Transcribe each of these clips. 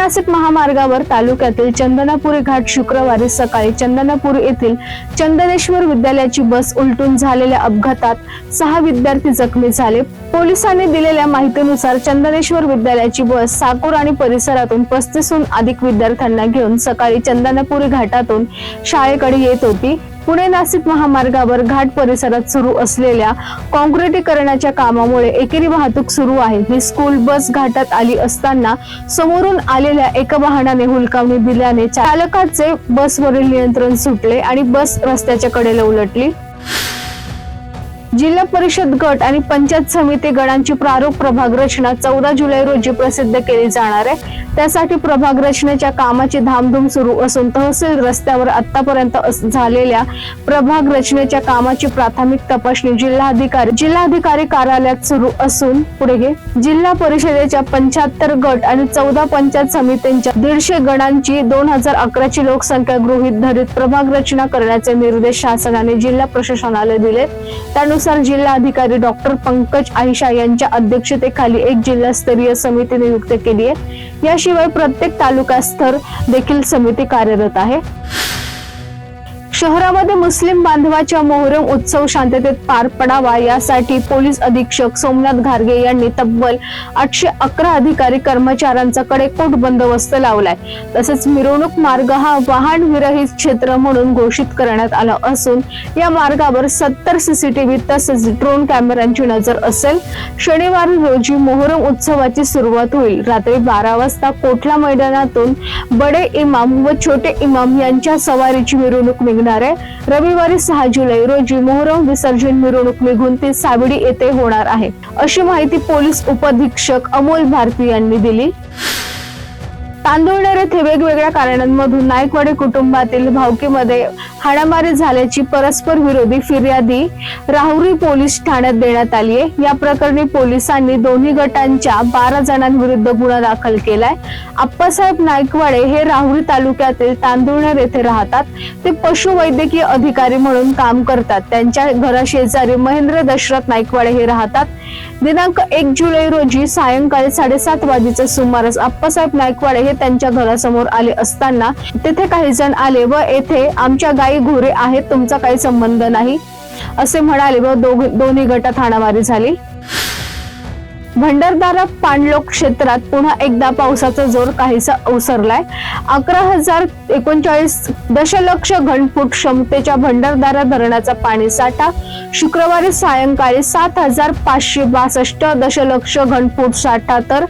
नाशिक महामार्गावर तालुक्यातील चंदनापुरी घाट शुक्रवारी सकाळी चंदनापूर येथील चंदनेश्वर विद्यालयाची बस उलटून झालेल्या अपघातात सहा विद्यार्थी जखमी झाले. पोलिसांनी दिलेल्या माहितीनुसार चंदनेश्वर विद्यालयाची बस साकूर आणि परिसरातून पस्तीसहून अधिक विद्यार्थ्यांना घेऊन सकाळी चंदनापुरी घाटातून शाळेकडे येत होती. पुणे नाशिक महामार्गावर घाट परिसरात सुरू असलेल्या काँक्रिटीकरणाच्या कामामुळे एकेरी वाहतूक सुरू आहे. ही स्कूल बस घाटात आली असताना समोरून आलेल्या एका वाहनाने हुलकावणी दिल्याने चालकाचे बसवरील नियंत्रण सुटले आणि बस रस्त्याच्या कडेला उलटली. जिल्हा परिषद गट आणि पंचायत समिती गणांची प्रारूप प्रभाग रचना चौदा जुलै रोजी प्रसिद्ध केली जाणार आहे. त्यासाठी प्रभाग रचनेच्या कामाची धामधूम सुरू असून तहसील रस्त्यावर आतापर्यंत झालेल्या प्रभाग रचनेच्या कामाची प्राथमिक तपासणी जिल्हाधिकारी जिल्हाधिकारी कार्यालयात सुरू असून पुढे घे जिल्हा परिषदेच्या पंच्याहत्तर गट आणि चौदा पंचायत समित्यांच्या दीडशे गणांची दोन हजार अकराची लोकसंख्या गृहीत धरीत प्रभाग रचना करण्याचे निर्देश शासनाने जिल्हा प्रशासनाला दिले. त्यानुसार जिल्हाधिकारी डॉक्टर पंकज आहिषा यांच्या अध्यक्षतेखाली एक जिल्हास्तरीय समिती नियुक्त केली आहे. याशिवाय प्रत्येक तालुका स्तर देखील समिती कार्यरत आहे. शहरामध्ये मुस्लिम बांधवाच्या मोहरम उत्सव शांततेत पार पडावा यासाठी पोलीस अधीक्षक सोमनाथ घारगे यांनी तब्बल आठशे अकरा अधिकारी कर्मचाऱ्यांचा कडेकोट बंदोबस्त लावलाय. तसेच मिरवणूक मार्ग हा वाहन विरहित क्षेत्र म्हणून घोषित करण्यात आला असून या मार्गावर सत्तर सीसीटीव्ही तसेच ड्रोन कॅमेऱ्यांची नजर असेल. शनिवारी रोजी मोहरम उत्सवाची सुरुवात होईल. रात्री बारा वाजता कोठला मैदानातून बडे इमाम व छोटे इमाम यांच्या सवारीची मिरवणूक निघणार आहे. रविवारी सहा जुलै रोजी मोहरम विसर्जन मिरवणूक निघून ती सावडी येथे होणार आहे. अशी माहिती पोलीस उपअधीक्षक अमोल भारती यांनी दिली. तांदुळनेर येथे वेगवेगळ्या कारणांमधून नायकवाडी कुटुंबातील भावकीमध्ये हाणामारी झाल्याची परस्पर विरोधी फिर्यादी राहुरी पोलीस ठाण्यात देण्यात आली आहे. या प्रकरणी पोलिसांनी दोन्ही गटांच्या बारा जणांविरुद्ध गुन्हा दाखल केलाय. आप्पासाहेब नायकवाडे हे राहुरी तालुक्यातील तांदुळनेर येथे राहतात. ते पशुवैद्यकीय अधिकारी म्हणून काम करतात. त्यांच्या घराशेजारी महेंद्र दशरथ नायकवाडे हे राहतात. दिनांक एक जुलै रोजी सायंकाळी साडेसात वाजेच्या सुमारास आप्पासाहेब नायकवाडे हे त्यांच्या घरासमोर आले असताना तेथे काही जण आले व येथे आमच्या गाय घोरे आहेत तुमचा काही संबंध नाही. असे म्हणाले व दोघ- दोन्ही गटात हाणामारी झाली. भंडारदारा पाणलोक क्षेत्रात पुन्हा एकदा पावसाचा जोर काहीसा ओसरलाय. अकरा हजार एकोणचाळीस दशलक्ष घनफूट क्षमतेच्या भंडारदारा धरणाचा पाणी साठा शुक्रवारी सायंकाळी सात हजार पाचशे बासष्ट दशलक्ष घनफूट साठा तर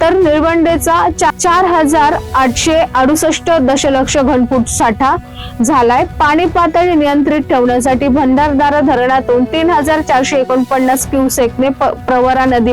तर निळवंडेचा चार हजार आठशे अडुसष्ट दशलक्ष घनफूट साठा झालाय. पाणी पातळी नियंत्रित ठेवण्यासाठी भंडारदारा धरणातून तीन हजार चारशे एकोणपन्नास क्युसेकने प्रवरा नदी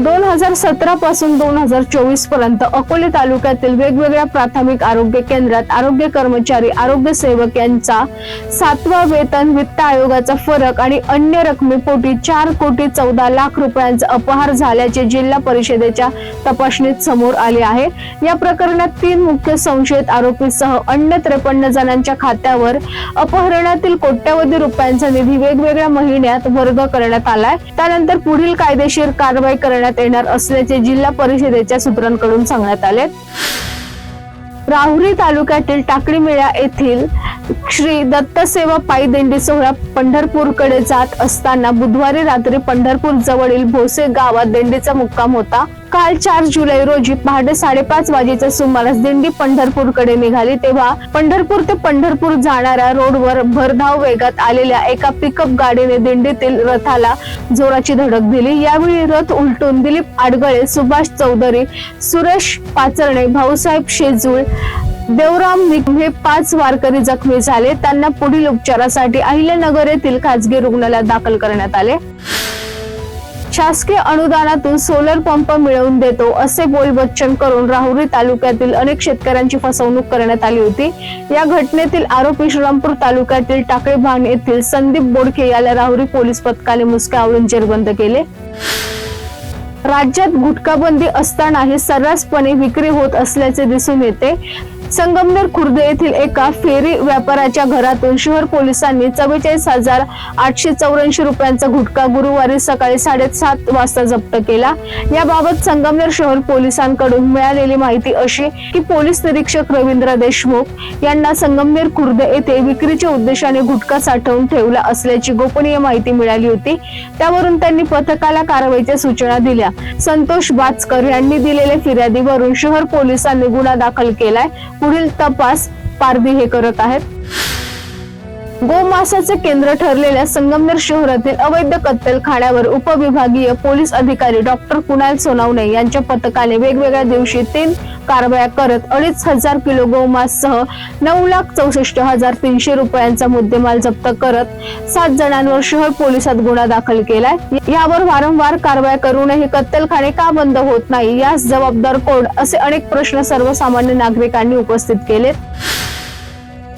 दोन हजार सतरा पासून दोन हजार चोवीसपर्यंत अकोले तालुक्यातील वेगवेगळ्या प्राथमिक आरोग्य केंद्रात आरोग्य कर्मचारी आरोग्य सेवक यांचा सातवा वेतन वित्त आयोगाचा फरक आणि अन्य रकमेपोटी चार कोटी चौदा लाख रुपयांचा अपहार झाल्याचे जिल्हा परिषदेच्या तपासणीत समोर आले आहे. या प्रकरणात तीन मुख्य संशयित आरोपीसह अन्य त्रेपन्न जणांच्या खात्यावर अपहरणातील कोट्यावधी रुपयांचा निधी वेगवेगळ्या महिन्यात वर्ग करण्यात आलाय. त्यानंतर पुढील कायदेशीर कारवाई करण्यात येणार असल्याचे जिल्हा परिषदेच्या सूत्रांकडून सांगण्यात आले. राहुरी तालुक्यातील टाकळीमेळा येथील श्री दत्त सेवा पायी दिंडी सोहळा पंढरपूरकडे जात असताना बुधवारी रात्री पंढरपूर जवळील भोसे गावात दिंडीचा मुक्काम होता. काल चार जुलै रोजी पहाटे साडेपाच वाजेच्या सुमारास दिंडी पंढरपूरकडे निघाली तेव्हा पंढरपूर ते पंढरपूर जाणाऱ्या रोडवर भरधाव वेगात आलेल्या एका पिकअप गाडीने दिंडीतील रथाला जोराची धडक दिली. यावेळी रथ उलटून दिलीप आडगळे सुभाष चौधरी सुरेश पाचरणे भाऊसाहेब शेजूळ देवराम हे पाच वारकरी जखमी झाले. त्यांना पुढील उपचारासाठी अहिल्यानगर येथील खासगी रुग्णालयात दाखल करण्यात आले. शासकीय अनुदानातून सोलर पंप मिळवून देतो असे बोलबच्चन करून राहुरी तालुक्यातील अनेक शेतकऱ्यांची फसवणूक करण्यात आली होती. या घटनेतील आरोपी श्रीरामपूर तालुक्यातील टाकळेभान येथील संदीप बोडके याला राहुरी पोलीस पथकाने मुसक्यावरून जेरबंद केले. राज्यात गुटखाबंदी असतानाही सर्रासपणे विक्री होत असल्याचे दिसून येते. संगमनेर खुर्द येथील एका फेरी व्यापाऱ्याच्या घरातून शहर पोलिसांनी चव्वेचाळीस हजार आठशे चौऱ्याऐंशी रुपयांचा गुटखा गुरुवारी सकाळी साडेसात वाजता जप्त केला. याबाबत संगमनेर शहर पोलिसांकडून मिळालेली माहिती अशी की पोलीस निरीक्षक रवींद्र देशमुख यांना संगमनेर खुर्द येथे विक्रीच्या उद्देशाने गुटखा साठवून ठेवला असल्याची गोपनीय माहिती मिळाली होती. त्यावरून त्यांनी पथकाला कारवाईच्या सूचना दिल्या. संतोष बाचकर यांनी दिलेल्या फिर्यादीवरून शहर पोलिसांनी गुन्हा दाखल केलाय. पुढील तपास पारधी हे करत आहेत. गोमासाचे केंद्र ठरलेल्या संगमनेर शहरातील अवैध कत्तलखान्यावर उपविभागीय पोलीस अधिकारी डॉक्टर कुणाल सोनावणे यांच्या पथकाने वेगवेगळ्या दिवशी तीन कारवाया करत अडीच हजार किलो गोमांससह नऊ लाख चौसष्ट हजार तीनशे रुपयांचा मुद्देमाल जप्त करत सात जणांवर शहर पोलिसात गुन्हा दाखल केलाय. यावर वारंवार कारवाया करूनही कत्तलखाने का बंद होत नाही? यास जबाबदार कोण? असे अनेक प्रश्न सर्वसामान्य नागरिकांनी उपस्थित केलेत.